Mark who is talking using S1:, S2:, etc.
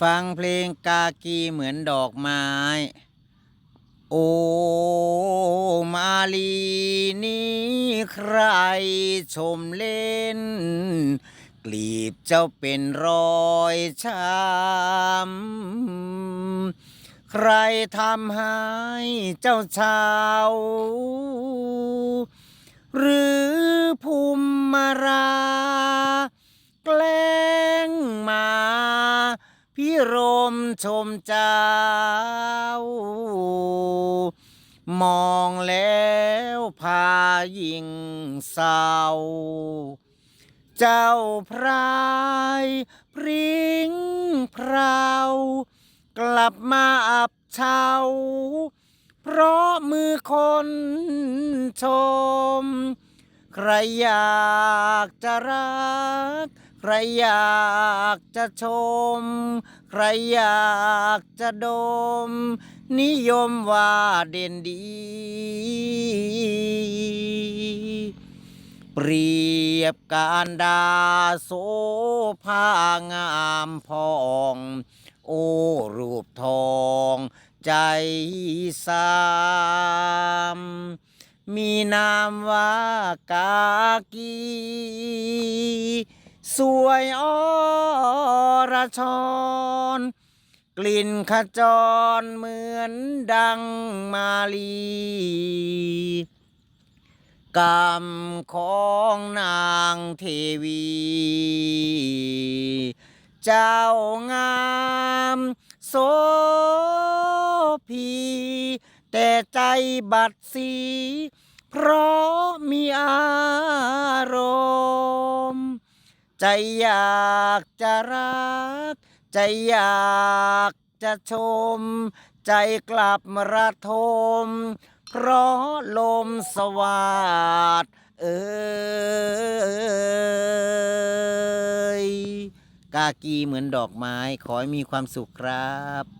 S1: ฟังเพลงกากีเหมือนดอกไม้ โอมาลีนี้ใครชมเล่น กลีบเจ้าเป็นรอยช้ำใครทำให้เจ้าชาวหรือภูมิรา พี่รมชมเจ้า มองแล้วพายิ่งเศร้า เจ้าพรายพริ้งพราวกลับมาอับเฉาเพราะมือคนชม ใครอยากจะรัก ใครอยากจะชม ใครอยากจะดม นิยมว่าเด่นดี เปรียบการดาโสภางามพอง โอ้รูปทองใจสามมีนามว่ากากี สวยอรชร กลิ่นขจรเหมือนดังมาลีกรรมของนางเทวี เจ้างามโสพีแต่ใจบัดสี เพราะมีอารมณ์ ใจอยากจะรัก ใจอยากจะชม ใจกลับมาระทม เพราะลมสวาดเอยกากีเหมือนดอกไม้ ขอให้มีความสุขครับ